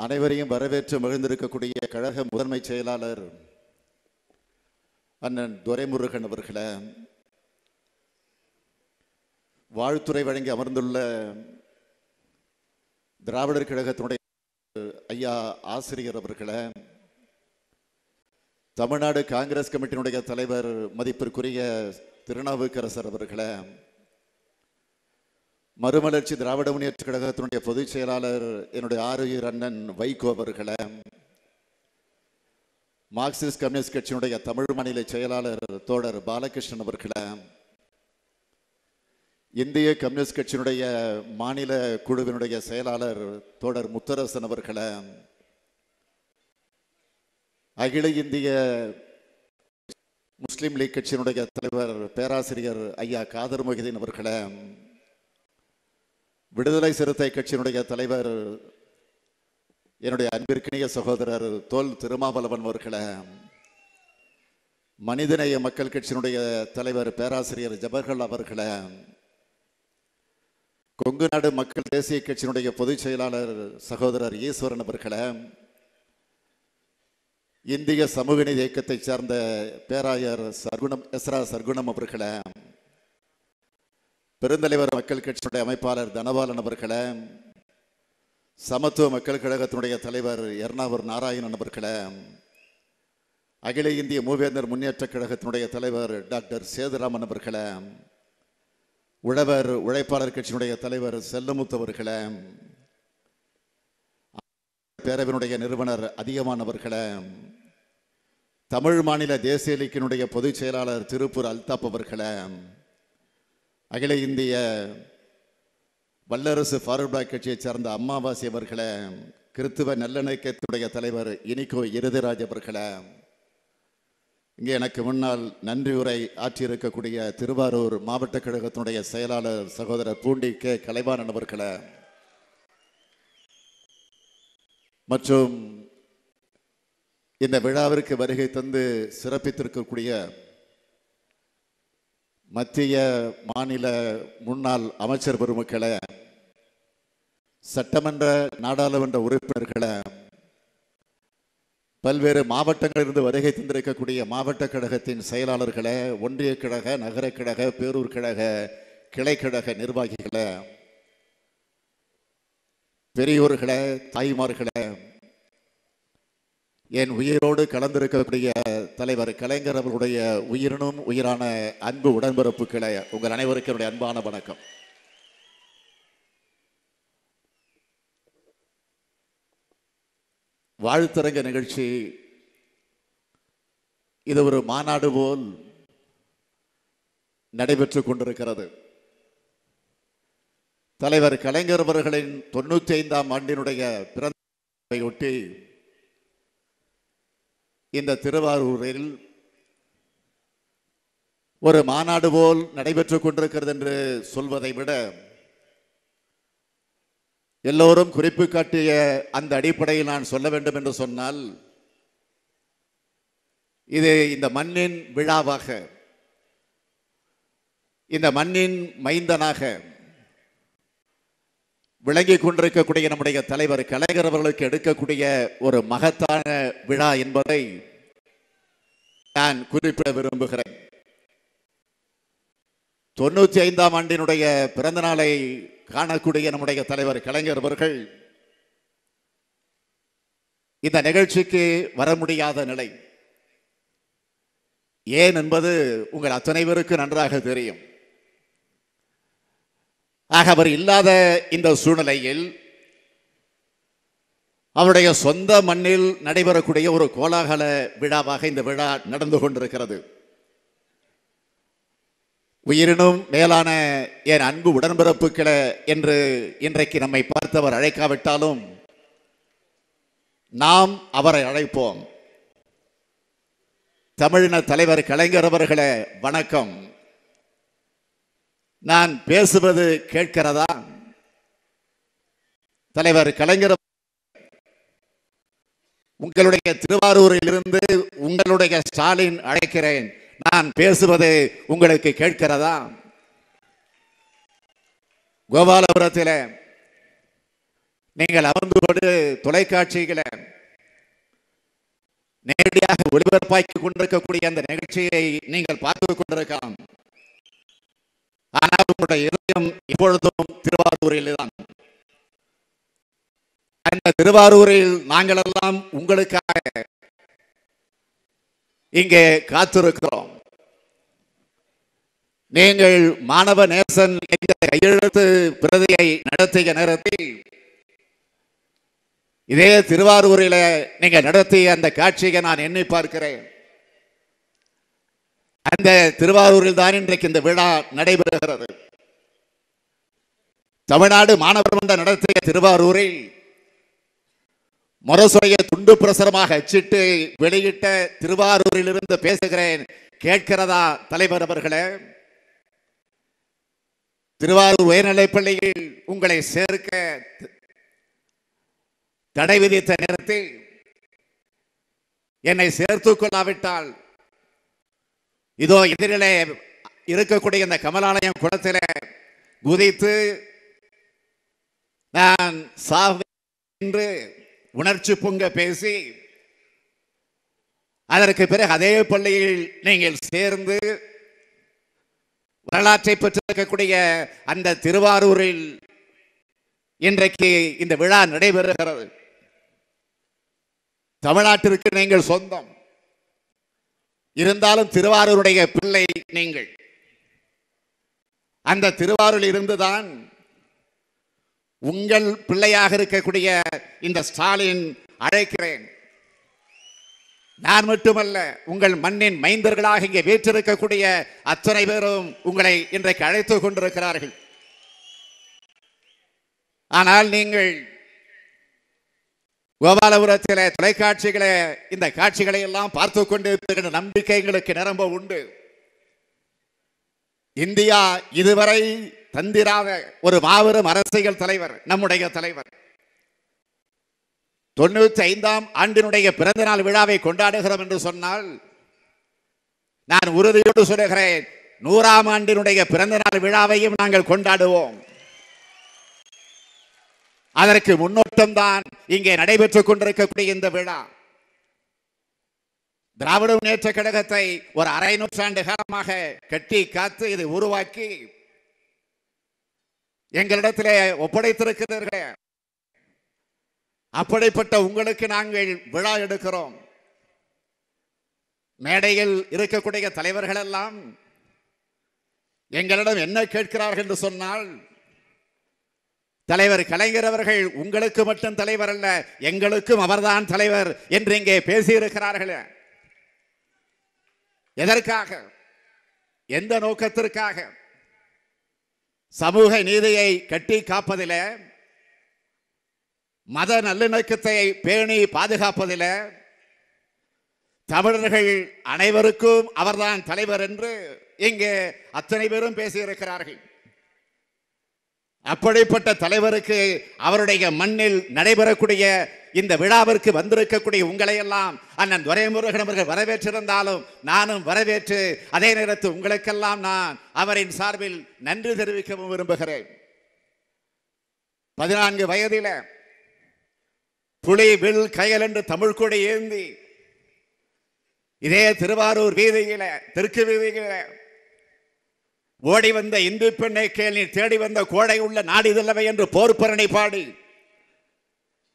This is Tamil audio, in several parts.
அனைவரையும் வரவேற்று மகிழ்ந்திருக்கக்கூடிய கழக முதன்மை செயலாளர் அண்ணன் துரைமுருகன் அவர்களை வாழ்த்துறை வழங்கி அமர்ந்துள்ள திராவிடர் கழகத்தினுடைய ஐயா ஆசிரியர் அவர்களை தமிழ்நாடு காங்கிரஸ் கமிட்டியினுடைய தலைவர் மதிப்பிற்குரிய திருநாவுக்கரசர் அவர்களை மறுமலர்ச்சி திராவிட முன்னேற்ற கழகத்தினுடைய பொதுச் செயலாளர் என்னுடைய ஆரோக்கியர் அண்ணன் வைகோ அவர்களை மார்க்சிஸ்ட் கம்யூனிஸ்ட் கட்சியினுடைய தமிழ் மாநில செயலாளர் தோழர் பாலகிருஷ்ணன் அவர்களை இந்திய கம்யூனிஸ்ட் கட்சியினுடைய மாநில குழுவினுடைய செயலாளர் தோழர் முத்தரசன் அவர்களை அகில இந்திய முஸ்லீம் லீக் கட்சியினுடைய தலைவர் பேராசிரியர் ஐயா காதர் மொஹிதீன் அவர்களை விடுதலை சிறுத்தை கட்சியினுடைய தலைவர் என்னுடைய அன்பிற்கினிய சகோதரர் தோல் திருமாவளவன் அவர்களை மனிதநேய மக்கள் கட்சியினுடைய தலைவர் பேராசிரியர் ஜபர்கள் அவர்களை கொங்கு நாடு மக்கள் தேசிய கட்சியினுடைய பொதுச் செயலாளர் சகோதரர் ஈஸ்வரன் அவர்களை இந்திய சமூக நீதி இயக்கத்தைச் சார்ந்த பேராயர் சர்குணம் எஸ்ரா சர்க்குணம் அவர்களை பெருந்தலைவர் மக்கள் கட்சியினுடைய அமைப்பாளர் தனபாலன் அவர்களை சமத்துவ மக்கள் கழகத்தினுடைய தலைவர் எர்ணாவூர் நாராயணன் அவர்களை அகில இந்திய மூவேந்தர் முன்னேற்றக் கழகத்தினுடைய தலைவர் டாக்டர் சேதுராமன் அவர்களை உழவர் உழைப்பாளர் கட்சியினுடைய தலைவர் செல்லமுத்து அவர்களை பேரவையினுடைய நிறுவனர் அதிகமானவர்களை தமிழ் மாநில தேசிய இலக்கியனுடைய பொதுச் செயலாளர் திருப்பூர் அல்தாப் அவர்களை அகில இந்திய வல்லரசு ஃபார்வர்ட் கட்சியைச் சார்ந்த அம்மாவாசி அவர்களை கிறித்துவ நல்லிணக்கத்துடைய தலைவர் இனிக்கோ இருதிராஜ் அவர்களை இங்கே எனக்கு முன்னால் நன்றி உரை ஆற்றியிருக்கக்கூடிய திருவாரூர் மாவட்ட கழகத்தினுடைய செயலாளர் சகோதரர் பூண்டி கே. கலைவாணன் அவர்களை மற்றும் இந்த விழாவிற்கு வருகை தந்து சிறப்பித்திருக்கக்கூடிய மத்திய மாநில முன்னாள் அமைச்சர் பெருமக்களை சட்டமன்ற நாடாளுமன்ற உறுப்பினர்களை பல்வேறு மாவட்டங்களிலிருந்து வருகை தந்திருக்கக்கூடிய மாவட்ட கழகத்தின் செயலாளர்களை ஒன்றிய கழக நகர கழக பேரூர் கழக கிளை கழக நிர்வாகிகளே பெரியோர்களே தாய்மார்களே என் உயிரோடு கலந்திருக்கக்கூடிய தலைவர் கலைஞர் அவர்களுடைய உயிரினும் உயிரான அன்பு உடன்பிறப்புகளை உங்கள் அனைவருக்கும் என்னுடைய அன்பான வணக்கம். வாழ்த்தரங்க நிகழ்ச்சி. இது ஒரு மாநாடு போல் நடைபெற்றுக் கொண்டிருக்கிறது. தலைவர் கலைஞர் அவர்களின் தொண்ணூத்தி ஐந்தாம் ஆண்டினுடைய பிறந்தொட்டி இந்த திருவாரூரில் ஒரு மாநாடு போல் நடைபெற்றுக் கொண்டிருக்கிறது என்று சொல்வதை விட எல்லோரும் குறிப்பு காட்டிய அந்த அடிப்படையில் நான் சொல்ல வேண்டும் என்று சொன்னால் இது இந்த மண்ணின் விழாவாக இந்த மண்ணின் மைந்தனாக விளங்கி கொண்டிருக்கக்கூடிய நம்முடைய தலைவர் கலைஞர் அவர்களுக்கு எடுக்கக்கூடிய ஒரு மகத்தான விழா என்பதை நான் குறிப்பிட விரும்புகிறேன். தொண்ணூத்தி ஐந்தாம் ஆண்டினுடைய பிறந்த நாளை காணக்கூடிய நம்முடைய தலைவர் கலைஞர் அவர்கள் இந்த நிகழ்ச்சிக்கு வர முடியாத நிலை. ஏன் என்பது உங்கள் அத்தனை பேருக்கு நன்றாக தெரியும். ஆக அவர் இல்லாத இந்த சூழ்நிலையில் அவருடைய சொந்த மண்ணில் நடைபெறக்கூடிய ஒரு கோலாகல விழாவாக இந்த விழா நடந்து கொண்டிருக்கிறது. உயிரினும் மேலான என் அன்பு உடன்பிறப்புகளே என்று இன்றைக்கு நம்மை பார்த்தவர் அழைக்காவிட்டாலும் நாம் அவரை அழைப்போம். தமிழின தலைவர் கலைஞர் அவர்களே வணக்கம். நான் பேசுவது கேட்கிறதா? தலைவர் கலைஞர் உங்களுடைய திருவாரூரில் இருந்து உங்களுடைய ஸ்டாலின் அழைக்கிறேன். நான் பேசுவது உங்களுக்கு கேட்கிறதா? கோபாலபுரத்தில் நீங்கள் அமர்ந்து கொண்டு தொலைக்காட்சிகளை நேரடியாக ஒளிபரப்பாக்கி கொண்டிருக்கக்கூடிய அந்த நிகழ்ச்சியை நீங்கள் பார்த்து கொண்டிருக்கலாம். ஆனால் உங்களுடைய இதயம் இப்பொழுதும் திருவாரூரில் தான் அந்த திருவாரூரில் நாங்கள் எல்லாம் உங்களுக்காக இங்கே காத்திருக்கிறோம். நீங்கள் மாணவ நேசன் என்ற கையெழுத்து பிரதியை நடத்திய நேரத்தில் இதே திருவாரூரில் நீங்க நடத்திய அந்த காட்சியை நான் எண்ணி பார்க்கிறேன். அந்த திருவாரூரில் தான் இன்றைக்கு இந்த விழா நடைபெறுகிறது. தமிழ்நாடு மாணவர் மன்ற நடத்திய திருவாரூரில் முரசுரைய துண்டு பிரசுரமாக அச்சிட்டு வெளியிட்ட திருவாரூரில் இருந்து பேசுகிறேன். கேட்கிறதா தலைவர் அவர்களே? திருவாரூர் உயர்நிலைப் பள்ளியில் உங்களை சேர்க்க தடை விதித்த நேரத்தில் என்னை சேர்த்துக் கொள்ளாவிட்டால் இதோ எதிரிலே இருக்கக்கூடிய இந்த கமலாலயம் குளத்தில் குதித்து நான் சாவேன் என்று உணர்ச்சி பொங்க பேசி அதற்கு பிறகு அதே பள்ளியில் நீங்கள் சேர்ந்து வரலாற்றை பெற்றிருக்கக்கூடிய அந்த திருவாரூரில் இன்றைக்கு இந்த விழா நடைபெறுகிறது. தமிழ்நாட்டிற்கு நீங்கள் சொந்தம். இருந்தாலும் திருவாரூருடைய பிள்ளை நீங்கள். அந்த திருவாரூரில் இருந்துதான் உங்கள் பிள்ளையாக இருக்கக்கூடிய இந்த ஸ்டாலின் அழைக்கிறேன். நான் மட்டுமல்ல உங்கள் மண்ணின் மைந்தர்களாக இங்கே வீற்றிருக்கக்கூடிய அத்தனை பேரும் உங்களை இன்றைக்கு அழைத்துக் கொண்டிருக்கிறார்கள். ஆனால் நீங்கள் கோபாலபுரத்தில் தொலைக்காட்சிகளை இந்த காட்சிகளை எல்லாம் பார்த்து கொண்டு நம்பிக்கை எங்களுக்கு நிரம்ப உண்டு. இந்தியா இதுவரை தந்திராத ஒரு மாபெரும் அரசியல் தலைவர் நம்முடைய தலைவர். தொண்ணூத்தி ஐந்தாம் ஆண்டினுடைய பிறந்த நாள் விழாவை கொண்டாடுகிறோம் என்று சொன்னால் நான் உறுதியோடு சொல்லுகிறேன் நூறாம் ஆண்டினுடைய பிறந்த நாள் விழாவையும் நாங்கள் கொண்டாடுவோம். அதற்கு முன்னோட்டம் தான் இங்கே நடைபெற்றுக் கொண்டிருக்கக்கூடிய இந்த விழா. திராவிட முன்னேற்ற கழகத்தை ஒரு அரை நூற்றாண்டு காலமாக கட்டி காத்து இதை உருவாக்கி எங்களிடத்திலே ஒப்படைத்திருக்கிறீர்களே. அப்படிப்பட்ட உங்களுக்கு நாங்கள் விழா எடுக்கிறோம். மேடையில் இருக்கக்கூடிய தலைவர்கள் எல்லாம் எங்களிடம் என்ன கேட்கிறார்கள் என்று சொன்னால் தலைவர் கலைஞர் அவர்கள் உங்களுக்கு மட்டும் தலைவர் அல்ல எங்களுக்கும் அவர்தான் தலைவர் என்று இங்கே பேசியிருக்கிறார்கள். எதற்காக? எந்த நோக்கத்திற்காக? சமூக நீதியை கட்டி காப்பதில மத நல்லிணக்கத்தை பேணி பாதுகாப்பதில தமிழர்கள் அனைவருக்கும் அவர்தான் தலைவர் என்று இங்கே அத்தனை பேரும் பேசியிருக்கிறார்கள். அப்படிப்பட்ட தலைவருக்கு அவருடைய மண்ணில் நடைபெறக்கூடிய இந்த விழாவிற்கு வந்திருக்கக்கூடிய உங்களை எல்லாம் அண்ணன் துரைமுருகன் அவர்கள் வரவேற்றிருந்தாலும் நானும் வரவேற்று அதே நேரத்தில் உங்களுக்கெல்லாம் நான் அவரின் சார்பில் நன்றி தெரிவிக்கவும் விரும்புகிறேன். பதினான்கு வயதில புலி வில் கயல் என்று தமிழ் கூட ஏந்தி இதே திருவாரூர் வீதியில தெற்கு வீதியில ஓடி வந்த இந்து பெண்ணை கேள் நீ தேடி வந்த கோடை உள்ள நாடிதல்லவை என்று போர்ப்பரணி பாடி.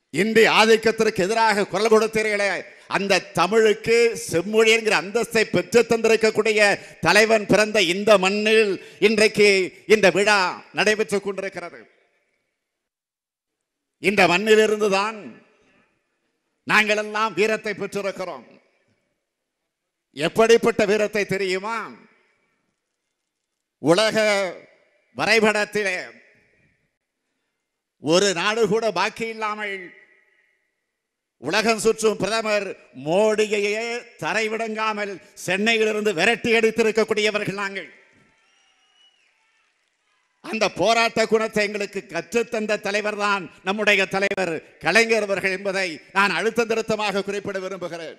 இந்திய ஆதிக்கத்திற்கு எதிராக குரல் கொடுத்தீர்களே அந்த தமிழுக்கு செம்மொழி என்கிற அந்தஸ்தை பெற்று தந்திருக்கக்கூடிய தலைவன் பிறந்த இந்த மண்ணில் இன்றைக்கு இந்த விழா நடைபெற்றுக் கொண்டிருக்கிறது. இந்த மண்ணிலிருந்து தான் நாங்கள் எல்லாம் வீரத்தை பெற்றிருக்கிறோம். எப்படிப்பட்ட வீரத்தை தெரியுமா? உலக வரைபடத்திலே ஒரு நாடு கூட பாக்கி இல்லாமல் உலகம் சுற்றும் பிரதமர் மோடியையே தரைவிடங்காமல் சென்னையிலிருந்து விரட்டி அடித்திருக்கக்கூடியவர்கள் நாங்கள். அந்த போராட்ட குணத்தை எங்களுக்கு கற்றுத்தந்த தலைவர் தான் நம்முடைய தலைவர் கலைஞர் அவர்கள் என்பதை நான் அழுத்த திருத்தமாக குறிப்பிட விரும்புகிறேன்.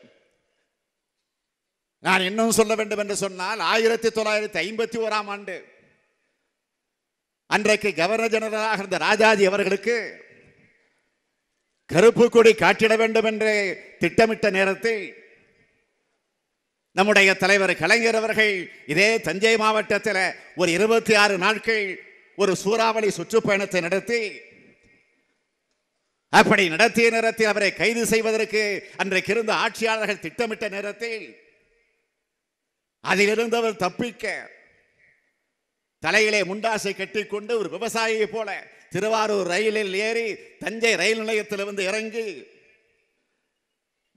நான் இன்னும் சொல்ல வேண்டும் என்று சொன்னால் ஆயிரத்தி தொள்ளாயிரத்தி ஐம்பத்தி ஓராம் ஆண்டு அன்றைக்கு கவர்னர் ஜெனரலாக இருந்த ராஜாஜி அவர்களுக்கு கருப்பு கொடி காட்டிட வேண்டும் என்று திட்டமிட்ட நேரத்தில் நம்முடைய தலைவர் கலைஞர் அவர்கள் இதே தஞ்சை மாவட்டத்தில் ஒரு இருபத்தி ஆறு நாட்கள் ஒரு சூறாவளி சுற்றுப்பயணத்தை நடத்தி அப்படி நடத்திய நேரத்தில் அவரை கைது செய்வதற்கு அன்றைக்கு இருந்த ஆட்சியாளர்கள் திட்டமிட்ட நேரத்தில் அதிலிருந்து அவர் தப்பிக்க தலையிலே முண்டாசை கட்டிக்கொண்டு ஒரு விவசாயியை போல திருவாரூர் ரயிலில் ஏறி தஞ்சை ரயில் நிலையத்தில் வந்து இறங்கி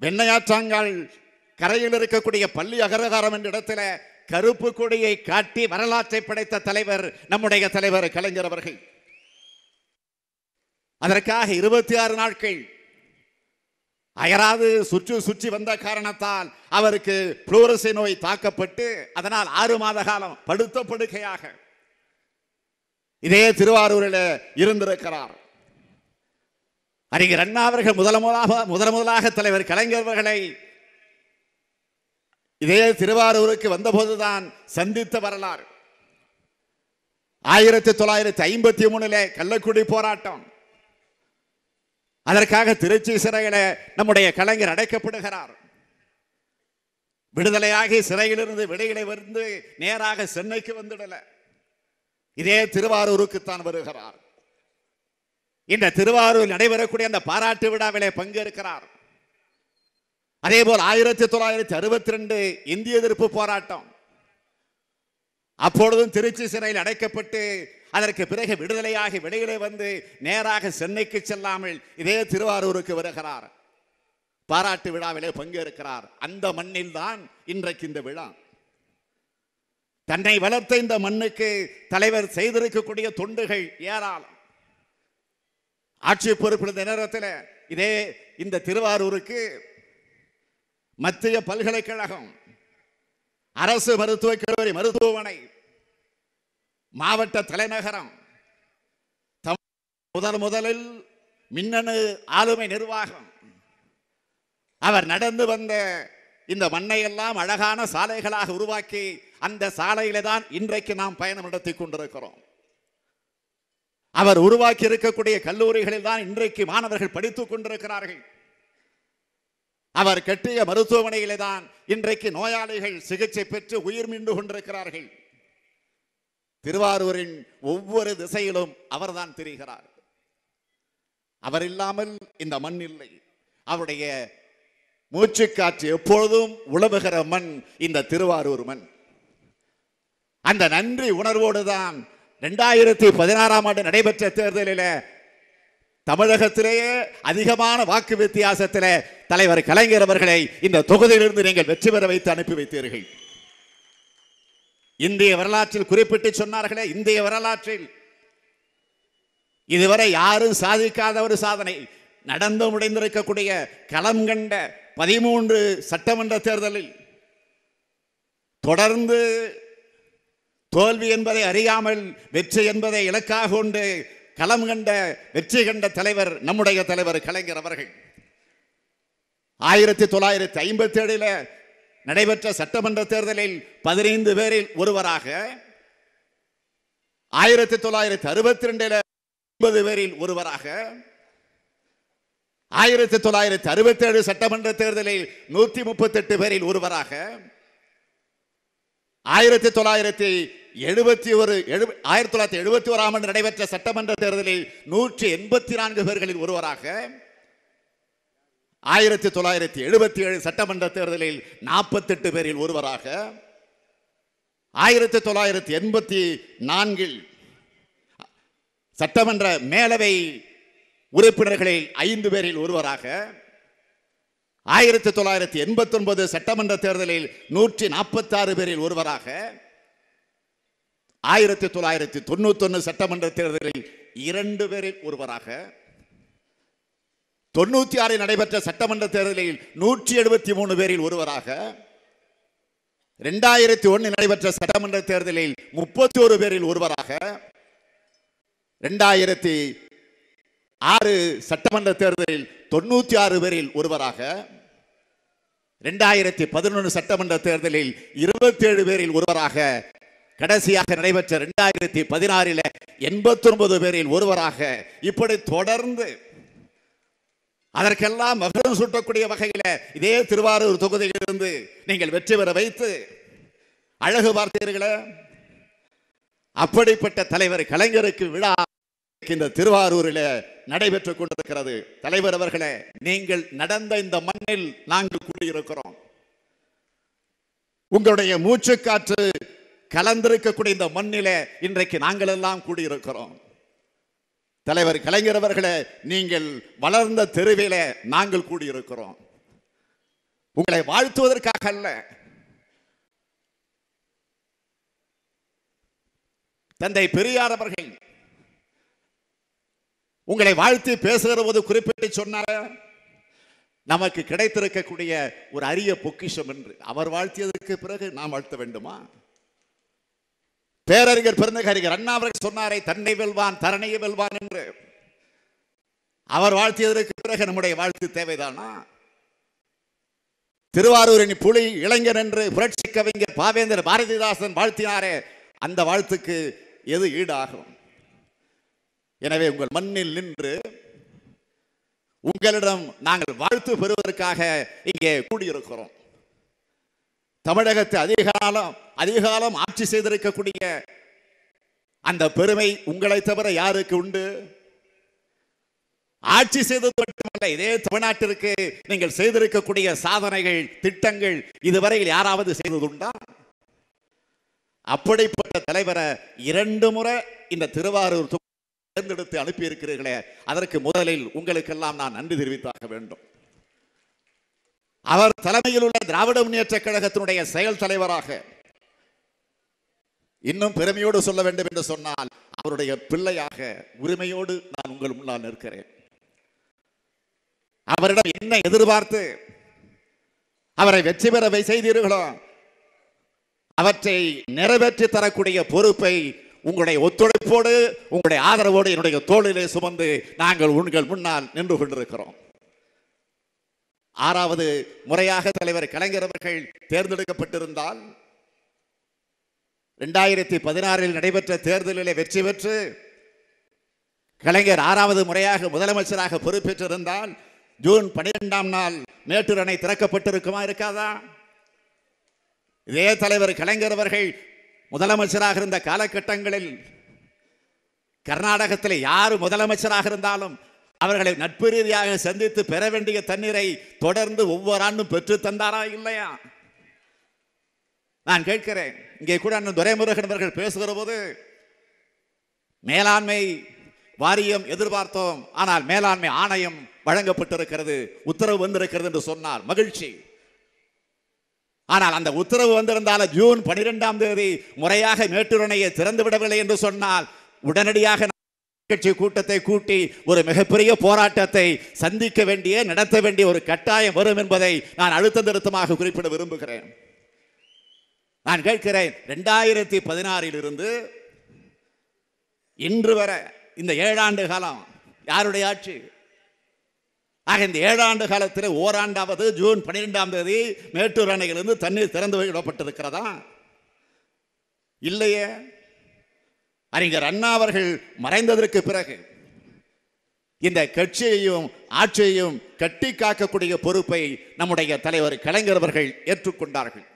வெண்ணையாற்றாங்கால் கரையில் இருக்கக்கூடிய பள்ளி அகரகாரம் என்ற இடத்துல கருப்பு கொடியை காட்டி வரலாற்றை படைத்த தலைவர் நம்முடைய தலைவர் கலைஞர் அவர்கள். அதற்காக இருபத்தி ஆறு நாட்கள் அயராது சுற்றி சுற்றி வந்த காரணத்தால் அவருக்கு புளூரசி நோய் தாக்கப்பட்டு அதனால் ஆறு மாத காலம் படுத்த படுக்கையாக இதே திருவாரூரில் இருந்திருக்கிறார். அறிஞர் அண்ணா அவர்கள் முதல் முதலாக முதல் முதலாக தலைவர் கலைஞர்வர்களை இதே திருவாரூருக்கு வந்தபோதுதான் சந்தித்த வரலாறு. ஆயிரத்தி தொள்ளாயிரத்தி ஐம்பத்தி மூணுல கள்ளக்குடி போராட்டம். அதற்காக திருச்சி சிறையில நம்முடைய கலைஞர் அடைக்கப்படுகிறார். விடுதலையாகி சிறையிலிருந்து வெளியிலே வந்து நேராக சென்னைக்கு வந்துடல. இதே திருவாரூருக்கு தான் வருகிறார். இந்த திருவாரூரில் நடைபெறக்கூடிய அந்த பாராட்டு விழாவிலே பங்கேற்கிறார். அதே போல் ஆயிரத்தி தொள்ளாயிரத்தி அறுபத்தி ரெண்டு இந்திய எதிர்ப்பு போராட்டம். அப்பொழுதும் திருச்சி சிறையில் அடைக்கப்பட்டு அதற்கு பிறகு விடுதலையாகி வெளியிலே வந்து நேராக சென்னைக்கு செல்லாமல் இதே திருவாரூருக்கு வருகிறார். பாராட்டு விழாவிலே பங்கேற்கிறார். அந்த மண்ணில் தான் இன்றைக்கு இந்த விழா. தன்னை வளர்த்த இந்த மண்ணுக்கு தலைவர் செய்திருக்கக்கூடிய தொண்டுகள் ஏராளம். ஆட்சி பொறுப்பிருந்த நேரத்தில் இதே இந்த திருவாரூருக்கு மத்திய பல்கலைக்கழகம் அரசு மருத்துவக் கல்லூரி மருத்துவமனை மாவட்ட தலைநகரம். முதல் முதலில் மின்னணு ஆளுமை நிர்வாகம். அவர் நடந்து வந்த இந்த மண்ணை எல்லாம் அழகான சாலைகளாக உருவாக்கி அந்த சாலையில தான் இன்றைக்கு நாம் பயணம் நடத்தி கொண்டிருக்கிறோம். அவர் உருவாக்கி இருக்கக்கூடிய கல்லூரிகளில் தான் இன்றைக்கு மாணவர்கள் படித்துக் கொண்டிருக்கிறார்கள். அவர் கட்டிய மருத்துவமனையிலே தான் இன்றைக்கு நோயாளிகள் சிகிச்சை பெற்று உயிர் மீண்டு கொண்டிருக்கிறார்கள். திருவாரூரின் ஒவ்வொரு திசையிலும் அவர்தான் தெரிகிறார். அவர் இல்லாமல் இந்த மண் இல்லை. அவருடைய மூச்சுக்காற்று எப்பொழுதும் உழவுகிற மண் இந்த திருவாரூர் மண். அந்த நன்றி உணர்வோடு தான் ரெண்டாயிரத்தி பதினாறாம் ஆண்டு நடைபெற்ற தேர்தலில் தமிழகத்திலேயே அதிகமான வாக்கு வித்தியாசத்தில் தலைவர் கலைஞர் அவர்களை இந்த தொகுதியிலிருந்து நீங்கள் வெற்றி பெற வைத்து அனுப்பி வைத்தீர்கள். இந்திய வரலாற்றில் குறிப்பிட்டு சொன்னார்களே இந்திய வரலாற்றில். இதுவரை யாரும் சாதிக்காத ஒரு சாதனை. நடந்து முடிந்திருக்கக்கூடிய களம் கண்ட பதிமூன்று சட்டமன்ற தேர்தலில் தொடர்ந்து தோல்வி என்பதை அறியாமல் வெற்றி என்பதை இலக்காக கொண்டு களம் கண்ட வெற்றி கண்ட தலைவர் நம்முடைய தலைவர் கலைஞர் அவர்கள். ஆயிரத்தி தொள்ளாயிரத்தி ஐம்பத்தி ஏழில் நடைபெற்ற சட்டமன்ற தேர்தலில் பதினைந்து பேரில் ஒருவராக ஆயிரத்தி தொள்ளாயிரத்தி அறுபத்தி ரெண்டில் ஒன்பது பேரில் ஒருவராக ஆயிரத்தி தொள்ளாயிரத்தி அறுபத்தி ஏழு சட்டமன்ற தேர்தலில் நூத்தி முப்பத்தெட்டு பேரில் ஒருவராக ஆயிரத்தி தொள்ளாயிரத்தி எழுபத்தி ஒரு எழு- ஆயிரத்தி தொள்ளாயிரத்தி எழுபத்தி ஓராம் ஆண்டு நடைபெற்ற சட்டமன்ற தேர்தலில் நூற்றி எண்பத்தி நான்கு பேர்களில் ஒருவராக ஆயிரத்தி தொள்ளாயிரத்தி எழுபத்தி ஏழு சட்டமன்ற தேர்தலில் நாற்பத்தெட்டு பேரில் ஒருவராக ஆயிரத்தி தொள்ளாயிரத்தி எண்பத்தி நான்கில் சட்டமன்ற மேலவை உறுப்பினர்களில் ஐந்து பேரில் ஒருவராக ஆயிரத்தி தொள்ளாயிரத்தி எண்பத்தி ஒன்பது சட்டமன்ற தேர்தலில் நூற்றி நாற்பத்தாறு பேரில் ஒருவராக ஆயிரத்தி தொள்ளாயிரத்தி தொண்ணூத்தொன்னு சட்டமன்ற தேர்தலில் இரண்டு பேரில் ஒருவராக தொண்ணூத்தி ஆறில் நடைபெற்ற சட்டமன்ற தேர்தலில் நூற்றி எழுபத்தி மூணு பேரில் ஒருவராக ரெண்டாயிரத்தி ஒன்று நடைபெற்ற சட்டமன்ற தேர்தலில் முப்பத்தி ஒரு பேரில் ஒருவராக ரெண்டாயிரத்தி ஆறு சட்டமன்ற தேர்தலில் தொண்ணூத்தி ஆறு பேரில் ஒருவராக ரெண்டாயிரத்தி பதினொன்று சட்டமன்ற தேர்தலில் இருபத்தி ஏழு பேரில் ஒருவராக கடைசியாக நடைபெற்ற ரெண்டாயிரத்தி பதினாறில் எண்பத்தொன்பது பேரில் ஒருவராக இப்படி தொடர்ந்து அதற்கெல்லாம் மகரம் சூட்டக்கூடிய வகையில இதே திருவாரூர் தொகுதியிலிருந்து நீங்கள் வெற்றி பெற வைத்து அழகு பார்த்தீர்களே அப்படிப்பட்ட தலைவர் கலைஞருக்கு விழா இந்த திருவாரூரில் நடைபெற்றுக் கொண்டிருக்கிறது. தலைவர் அவர்களே நீங்கள் நடந்த இந்த மண்ணில் நாங்கள் கூடியிருக்கிறோம். உங்களுடைய மூச்சு காற்று கலந்திருக்கக்கூடிய இந்த மண்ணிலே இன்றைக்கு நாங்கள் எல்லாம் கூடியிருக்கிறோம். தலைவர் கலைஞர் அவர்களே நீங்கள் வளர்ந்த தெருவில நாங்கள் கூடியிருக்கிறோம். உங்களை வாழ்த்துவதற்காக அல்ல. தந்தை பெரியார் அவர்கள் உங்களை வாழ்த்து பேசுகிற போது குறிப்பிட்டு சொன்னார? நமக்கு கிடைத்திருக்கக்கூடிய ஒரு அரிய பொக்கிஷம் என்று. அவர் வாழ்த்தியதற்கு பிறகு நாம் வாழ்த்த வேண்டுமா? பேரறிஞர் பெருந்தகரிஞர் அண்ணா அவர்கள் சொன்னாரே தன்னை வெல்வான் தரணையை வெல்வான் என்று. அவர் வாழ்த்தியதற்கு பிறகு நம்முடைய வாழ்த்து தேவைதானா? திருவாரூரின் புலி இளைஞர் என்று புரட்சி கவிஞர் பாவேந்தர் பாரதிதாசன் வாழ்த்தினாரே அந்த வாழ்த்துக்கு எது ஈடாகும்? எனவே உங்கள் மண்ணில் நின்று உங்களிடம் நாங்கள் வாழ்த்து பெறுவதற்காக இங்கே கூடியிருக்கிறோம். தமிழகத்தை அதிக காலம் அதிக காலம் ஆட்சி செய்திருக்கக்கூடிய அந்த பெருமை உங்களை தவிர யாருக்கு உண்டு? ஆட்சி செய்தது மட்டுமல்ல இதே தமிழ்நாட்டிற்கு நீங்கள் செய்திருக்கக்கூடிய சாதனைகள் திட்டங்கள் இதுவரையில் யாராவது செய்ததுண்டா? அப்படிப்பட்ட தலைவரை இரண்டு முறை இந்த திருவாரூர் தேர்ந்தெடுத்து அனுப்பியிருக்கிறீர்களே அதற்கு முதலில் உங்களுக்கெல்லாம் நான் நன்றி தெரிவித்தாக வேண்டும். அவர் தலைமையில் உள்ள திராவிட முன்னேற்ற கழகத்தினுடைய செயல் தலைவராக இன்னும் பெருமையோடு சொல்ல வேண்டும் என்று சொன்னால் அவருடைய பிள்ளையாக உரிமையோடு நான் உங்கள் முன்னால் நிற்கிறேன். அவரிடம் என்ன எதிர்பார்த்து அவரை வெற்றி பெறவை செய்தீர்களோ அவற்றை நிறைவேற்றி தரக்கூடிய பொறுப்பை உங்களுடைய ஒத்துழைப்போடு உங்களுடைய ஆதரவோடு என்னுடைய தோளிலே சுமந்து நாங்கள் உங்கள் முன்னால் நின்று கொண்டிருக்கிறோம். ஆறாவது முறையாக தலைவர் கலைஞர் அவர்கள் தேர்ந்தெடுக்கப்பட்டிருந்தால் ரெண்டாயிரத்தி பதினாறில் நடைபெற்ற தேர்தலிலே வெற்றி பெற்று கலைஞர் ஆறாவது முறையாக முதலமைச்சராக பொறுப்பேற்றிருந்தால் ஜூன் பனிரெண்டாம் நாள் மேட்டூர் அணை திறக்கப்பட்டிருக்குமா இருக்காதா? இதே தலைவர் கலைஞர் அவர்கள் முதலமைச்சராக இருந்த காலகட்டங்களில் கர்நாடகத்தில் யார் முதலமைச்சராக இருந்தாலும் அவர்களை நட்பு ரீதியாக சந்தித்து பெற வேண்டிய தண்ணீரை தொடர்ந்து ஒவ்வொரு ஆண்டும் பெற்று தந்தாரா இல்லையா? நான் கேட்கிறேன். இங்கே கூட அண்ணன் துரைமுருகன் அவர்கள் பேசுகிற போது மேலாண்மை வாரியம் எதிர்பார்த்தோம். ஆனால் மேலாண்மை ஆணையம் வழங்கப்பட்டிருக்கிறது உத்தரவு வந்திருக்கிறது என்று சொன்னார். மகிழ்ச்சி. ஆனால் அந்த உத்தரவு வந்திருந்தால் ஜூன் பனிரெண்டாம் தேதி முறையாக மேட்டுரணையை திறந்து விடவில்லை என்று சொன்னால் உடனடியாக கட்சி கூட்டத்தை கூட்டி ஒரு மிகப்பெரிய போராட்டத்தை சந்திக்க வேண்டிய நடத்த வேண்டிய ஒரு கட்டாயம் வரும் என்பதை நான் அழுத்த திருத்தமாக குறிப்பிட விரும்புகிறேன். நான் கேட்கிறேன் ரெண்டாயிரத்தி பதினாறிலிருந்து இன்று வரை இந்த ஏழாண்டு காலம் யாருடைய ஆட்சி? ஆக இந்த ஏழாண்டு காலத்தில் ஓராண்டாவது ஜூன் பன்னிரெண்டாம் தேதி மேட்டூர் அணையிலிருந்து தண்ணீர் திறந்து விடப்பட்டிருக்கிறதா? இல்லையே. அறிஞர் அண்ணா அவர்கள் மறைந்ததற்கு பிறகு இந்த கட்சியையும் ஆட்சியையும் கட்டி காக்கக்கூடிய பொறுப்பை நம்முடைய தலைவர் கலைஞர் அவர்கள் ஏற்றுக்கொண்டார்கள்.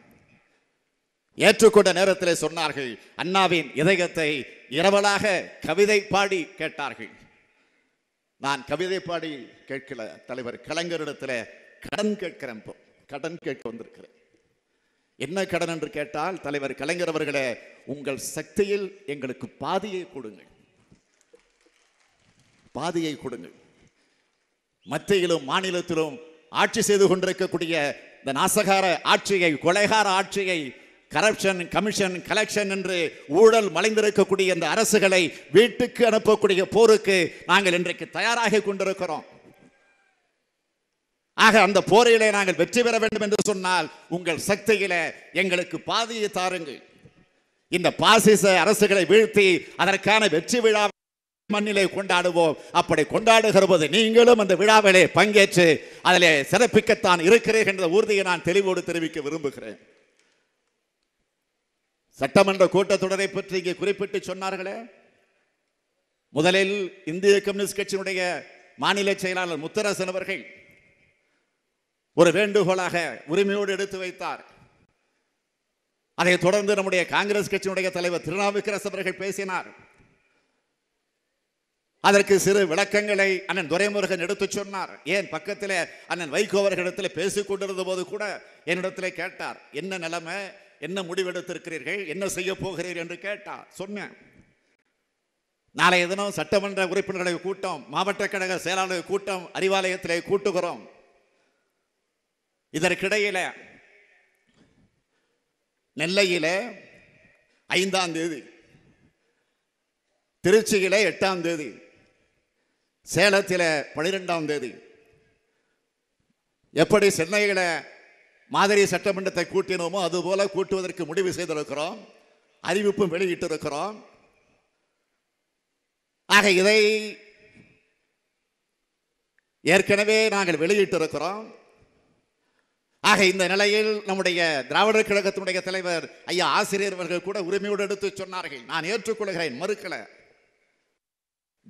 ஏற்றுக்கொண்ட நேரத்தில் சொன்னார்கள் அண்ணாவின் இதயத்தை இரவலாக கவிதை பாடி கேட்டார்கள். நான் கவிதை பாடி கேட்கல தலைவர் கலைஞரிடத்தில் கடன் கேட்கிறேன் இப்போ. கடன் கேட்க வந்திருக்கிறேன். என்ன கடன் என்று கேட்டால் தலைவர் கலைஞர் அவர்களே உங்கள் சக்தியில் எங்களுக்கு பாதியை கொடுங்கள். பாதியை கொடுங்கள். மத்தியிலும் மாநிலத்திலும் ஆட்சி செய்து கொண்டிருக்கக்கூடிய இந்த நாசகார ஆட்சியை கொலைகார ஆட்சியை கரப்ஷன் கமிஷன் கலெக்ஷன் என்று ஊழல் மலைந்திருக்கக்கூடிய இந்த அரசுகளை வீட்டுக்கு அனுப்பக்கூடிய போருக்கு நாங்கள் இன்றைக்கு தயாராகி கொண்டிருக்கிறோம். ஆக அந்த போரிலே நாங்கள் வெற்றி பெற வேண்டும் என்று சொன்னால் உங்கள் சக்தியில எங்களுக்கு பாதியை தாருங்கள். இந்த பாசிச அரசுகளை வீழ்த்தி அதற்கான வெற்றி விழா மண்ணிலே கொண்டாடுவோம். அப்படி கொண்டாடுகிற போது நீங்களும் அந்த விழாவிலே பங்கேற்று அதிலே சிறப்பிக்கத்தான் இருக்கிறேன் என்ற உறுதியை நான் தெளிவோடு தெரிவிக்க விரும்புகிறேன். சட்டமன்ற கூட்டத்தொடரை பற்றி இங்கே குறிப்பிட்டு சொன்னார்களே. முதலில் இந்திய கம்யூனிஸ்ட் கட்சியினுடைய மாநில செயலாளர் முத்தரசன் அவர்கள் ஒரு வேண்டுகோளாக உரிமையோடு எடுத்து வைத்தார். அதைத் தொடர்ந்து நம்முடைய காங்கிரஸ் கட்சியினுடைய தலைவர் திருநாவுக்கரசு அவர்கள் பேசினார். அதற்கு சிறு விளக்கங்களை அண்ணன் துரைமுருகன் எடுத்துச் சொன்னார். ஏன் பக்கத்தில் அண்ணன் வைகோ அவர்களிடத்தில் பேசிக் கொண்டிருந்த போது கூட என்னிடத்தில் கேட்டார் என்ன நிலைமை? என்ன முடிவெடுத்திருக்கிறீர்கள்? என்ன செய்ய போகிறீர் என்று கேட்டா சொன்னேன். நாளைய தினம் சட்டமன்ற உறுப்பினர்களை கூட்டம் மாவட்ட கழக செயலாளர் கூட்டம் அறிவாலயத்திலே கூட்டுகிறோம். இதற்கிடையில நெல்லையில ஐந்தாம் தேதி திருச்சியில எட்டாம் தேதி சேலத்தில் பனிரெண்டாம் தேதி எப்படி சென்னையில் மாதிரி சட்டமன்றத்தை கூட்டினோமோ அதுபோல கூட்டுவதற்கு முடிவு செய்திருக்கிறோம். அறிவிப்பும் வெளியிட்டிருக்கிறோம். ஆக இதை ஏற்கனவே நாங்கள் வெளியிட்டிருக்கிறோம். ஆக இந்த நிலையில் நம்முடைய திராவிடர் கழகத்தினுடைய தலைவர் ஐயா ஆசிரியர் அவர்கள் கூட உரிமையோடு எடுத்து சொன்னார்கள். நான் ஏற்றுக்கொள்கிறேன் மறுக்கலை.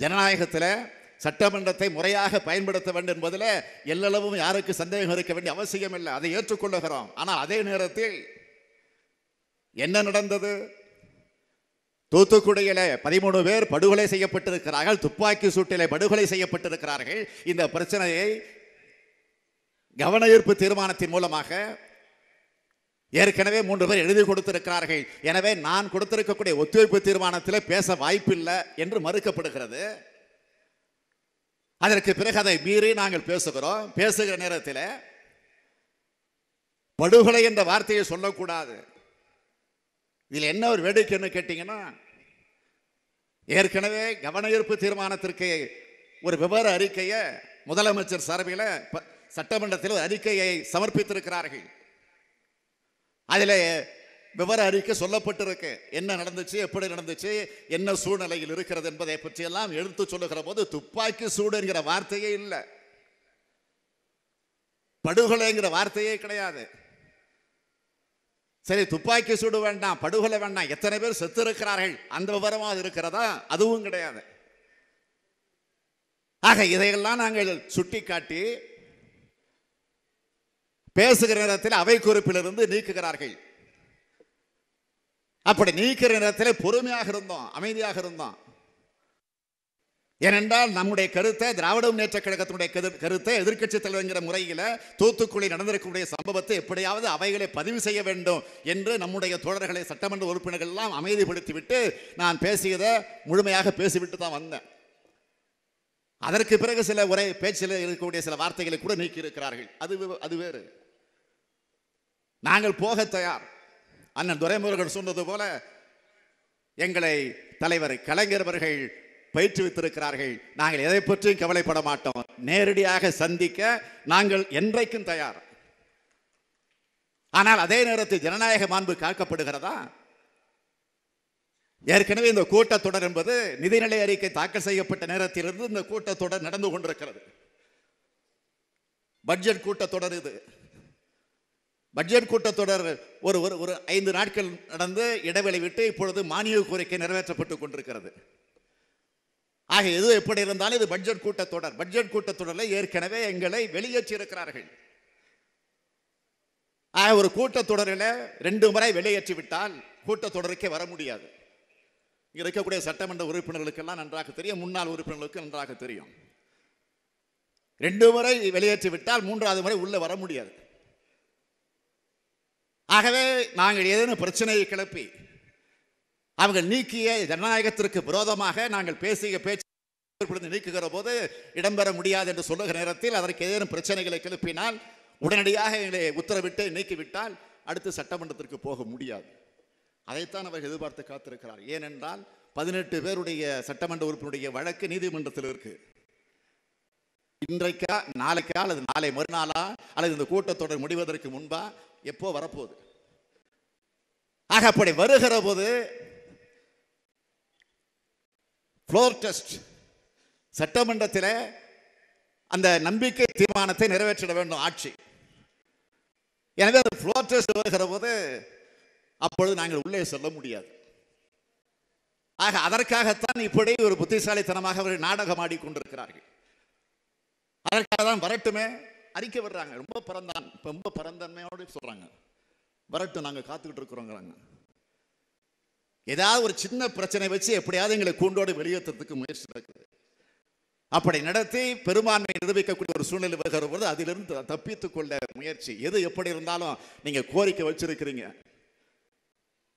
ஜனநாயகத்தில் சட்டமன்றத்தை முறையாக பயன்படுத்த வேண்டும் என்பதில் எல்லளவும் யாருக்கு சந்தேகம் இருக்க வேண்டிய அவசியம் இல்லை. அதை ஏற்றுக்கொள்ளுகிறோம். ஆனால் அதே நேரத்தில் என்ன நடந்தது? தூத்துக்குடியில் பதிமூணு பேர் படுகொலை செய்யப்பட்டிருக்கிறார்கள். துப்பாக்கி சூட்டிலே படுகொலை செய்யப்பட்டிருக்கிறார்கள். இந்த பிரச்சனையை கவன ஈர்ப்பு தீர்மானத்தின் மூலமாக ஏற்கனவே மூன்று பேர் எழுதி கொடுத்திருக்கிறார்கள். எனவே நான் கொடுத்திருக்கக்கூடிய ஒத்துழைப்பு தீர்மானத்தில் பேச வாய்ப்பில்லை என்று மறுக்கப்படுகிறது. அதற்கு பிறகு அதை மீறி நாங்கள் பேசுகிறோம். பேசுகிற நேரத்தில் படுகொலை என்ற வார்த்தையை சொல்லக்கூடாது. இதில் என்ன ஒரு வேடிக்கைன்னு கேட்டீங்கன்னா ஏற்கனவே கவன ஈர்ப்பு தீர்மானத்திற்கு ஒரு விவர அறிக்கையை முதலமைச்சர் சார்பில் சட்டமன்றத்தில் ஒரு அறிக்கையை சமர்ப்பித்திருக்கிறார்கள். அதில் விவர அறிக்கை சொல்லப்பட்டிருக்கு. என்ன நடந்துச்சு எப்படி நடந்துச்சு என்ன சூழ்நிலையில் இருக்கிறது என்பதை பற்றியெல்லாம் எடுத்து சொல்லுகிற போது துப்பாக்கி சூடு என்கிற வார்த்தையே இல்லை. படுகொலைங்கிற வார்த்தையே கிடையாது. சரி துப்பாக்கி சூடு வேண்டாம் படுகொலை வேண்டாம் எத்தனை பேர் செத்து இருக்கிறார்கள் அந்த விவரமா இருக்கிறதா? அதுவும் கிடையாது. ஆக இதையெல்லாம் நாங்கள் சுட்டிக்காட்டி பேசுகிற நேரத்தில் அவை குறிப்பிலிருந்து நீக்குகிறார்கள். அப்படி நீக்கிற நேரத்தில் பொறுமையாக இருந்தோம் அமைதியாக இருந்தோம். ஏனென்றால் நம்முடைய கருத்தை திராவிட முன்னேற்ற கழகத்தினுடைய கரு- கருத்தை எதிர்க்கட்சி தலைவர்கிற முறையில் தூத்துக்குடி நடந்திருக்கக்கூடிய சம்பவத்தை எப்படியாவது அவைகளை பதிவு செய்ய வேண்டும் என்று நம்முடைய தோழர்களை சட்டமன்ற உறுப்பினர்கள் எல்லாம் அமைதிப்படுத்திவிட்டு நான் பேசியதை முழுமையாக பேசிவிட்டு தான் வந்தேன். அதற்கு பிறகு சில உரை பேச்சில் இருக்கக்கூடிய சில வார்த்தைகளை கூட நீக்கி இருக்கிறார்கள் அது அது வேறு. நாங்கள் போக தயார். அண்ணன் துரைமுருகன் சொன்னது போல எங்களை தலைவர் கலைஞர் அவர்கள் பயிற்றுவித்திருக்கிறார்கள். நாங்கள் எதை பற்றியும் கவலைப்பட மாட்டோம். நேரடியாக சந்திக்க நாங்கள் என்றைக்கும் தயார். ஆனால் அதே நேரத்தில் ஜனநாயக மாண்பு காக்கப்படுகிறதா? ஏற்கனவே இந்த கூட்டத்தொடர் என்பது நிதிநிலை அறிக்கை தாக்கல் செய்யப்பட்ட நேரத்திலிருந்து இந்த கூட்டத்தொடர் நடந்து கொண்டிருக்கிறது. பட்ஜெட் கூட்டத்தொடர் இது. பட்ஜெட் கூட்டத்தொடர் ஒரு ஒரு ஒரு ஐந்து நாட்கள் நடந்து இடைவெளி விட்டு இப்பொழுது மானிய கோரிக்கை நிறைவேற்றப்பட்டு கொண்டிருக்கிறது. ஆக எது எப்படி இருந்தாலும் இது பட்ஜெட் கூட்டத்தொடர். பட்ஜெட் கூட்டத்தொடரில் ஏற்கனவே எங்களை வெளியேற்றியிருக்கிறார்கள். ஆக ஒரு கூட்டத்தொடரில் ரெண்டு முறை வெளியேற்றி விட்டால் கூட்டத்தொடருக்கே வர முடியாது. இங்கே இருக்கக்கூடிய சட்டமன்ற உறுப்பினர்களுக்கெல்லாம் நன்றாக தெரியும். முன்னாள் உறுப்பினர்களுக்கு நன்றாக தெரியும். ரெண்டு முறை வெளியேற்றி விட்டால் மூன்றாவது முறை உள்ளே வர முடியாது. ஆகவே நாங்கள் ஏதேனும் பிரச்சனையை கிளப்பி அவர்கள் நீக்கிய ஜனநாயகத்திற்கு விரோதமாக நாங்கள் பேசிய பேச்சு நீக்குகிற போது இடம்பெற முடியாது என்று சொல்லுகிற நேரத்தில் அதற்கு ஏதேனும் பிரச்சனைகளை கிளப்பினால் உடனடியாக எங்களை உத்தரவிட்டு நீக்கிவிட்டால் அடுத்து சட்டமன்றத்திற்கு போக முடியாது. அதைத்தான் அவர் எதிர்பார்த்து காத்திருக்கிறார். ஏனென்றால் பதினெட்டு பேருடைய சட்டமன்ற உறுப்பினுடைய வழக்கு நீதிமன்றத்தில் இருக்கு. இன்றைக்கா நாளைக்கா அல்லது நாளை மறுநாளா அல்லது இந்த கூட்டத்தொடர் முடிவதற்கு முன்பா எப்போ வரப்போகுது? ஆக அப்படி வருகிற போது ஃப்ளோர் டெஸ்ட் சட்டமன்றத்தில் அந்த நம்பிக்கை தீர்மானத்தை நிறைவேற்றிட வேண்டும் ஆட்சி. எனவே அந்த ஃப்ளோர் டெஸ்ட் வருகிற போது அப்பொழுது நாங்கள் உள்ளே செல்ல முடியாது. ஆக அதற்காகத்தான் இப்படி ஒரு புத்திசாலித்தனமாக அவர்கள் நாடகம் ஆடிக்கொண்டிருக்கிறார்கள். அதற்காக தான் வரட்டுமே அறிக்கை விடுறாங்க. ரொம்ப பரந்தான் ரொம்ப பரந்தன்மையோடு சொல்கிறாங்க வரட்டும் நாங்கள் காத்துக்கிட்டு இருக்கிறோங்கிறாங்க. ஏதாவது ஒரு சின்ன பிரச்சனை வச்சு எப்படியாவது எங்களை கூண்டோடு வெளியேற்றத்துக்கு முயற்சி நடக்குது அப்படி நடத்தி பெரும்பான்மை நிரூபிக்கக்கூடிய ஒரு சூழ்நிலை வருகிற போது அதிலிருந்து தப்பித்துக் கொள்ள முயற்சி. எது எப்படி இருந்தாலும் நீங்கள் கோரிக்கை வச்சிருக்கிறீங்க.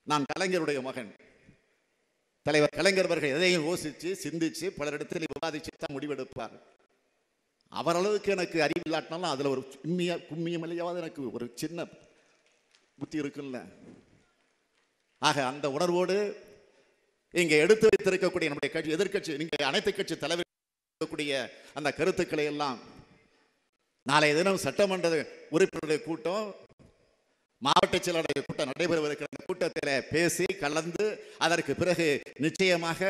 நான் கலைஞருடைய மகன். தலைவர் கலைஞர்வர்கள் எதையும் யோசித்து சிந்திச்சு பலரிடத்தில் விவாதித்து தான் முடிவெடுப்பார். அவரளவுக்கு எனக்கு அறிவில்லாட்டினாலும் அதில் ஒரு கும்மிய கும்மியமலையாவது எனக்கு ஒரு சின்ன புத்தி இருக்குல்ல ஆக அந்த உணர்வோடு இங்க எடுத்து வைத்திருக்கக்கூடிய நம்முடைய கட்சி எதிர்கட்சி நீங்க அனைத்து கட்சி தலைவர் இருக்கக்கூடிய அந்த கருத்துக்களை எல்லாம் நாளைய தினம் சட்டமன்ற உறுப்பினருடைய கூட்டம் மாவட்ட செயலாளருடைய கூட்டம் நடைபெறவிருக்கிற அந்த கூட்டத்தில் பேசி கலந்து அதற்கு பிறகு நிச்சயமாக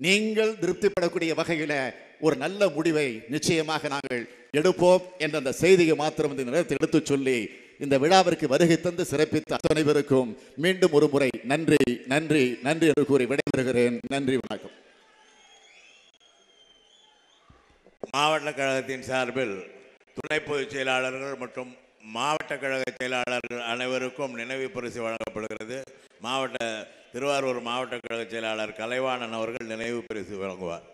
நீங்கள் திருப்திப்படக்கூடிய வகையில ஒரு நல்ல முடிவை நிச்சயமாக நாங்கள் எடுப்போம் என்ற அந்த செய்தியை மாத்திரம் இந்த நேரத்தில் எடுத்துச் சொல்லி இந்த விழாவிற்கு வருகை தந்து சிறப்பித்த அனைவருக்கும் மீண்டும் ஒரு முறை நன்றி நன்றி நன்றி என்று கூறி விடைபெறுகிறேன். நன்றி வணக்கம். மாவட்ட கழகத்தின் சார்பில் துணை பொதுச் செயலாளர்கள் மற்றும் மாவட்ட கழக செயலாளர்கள் அனைவருக்கும் நினைவு பரிசு வழங்கப்படுகிறது. மாவட்ட திருவாரூர் மாவட்ட கழக செயலாளர் கலைவாணன் அவர்கள் நினைவு பரிசு வழங்குவார்.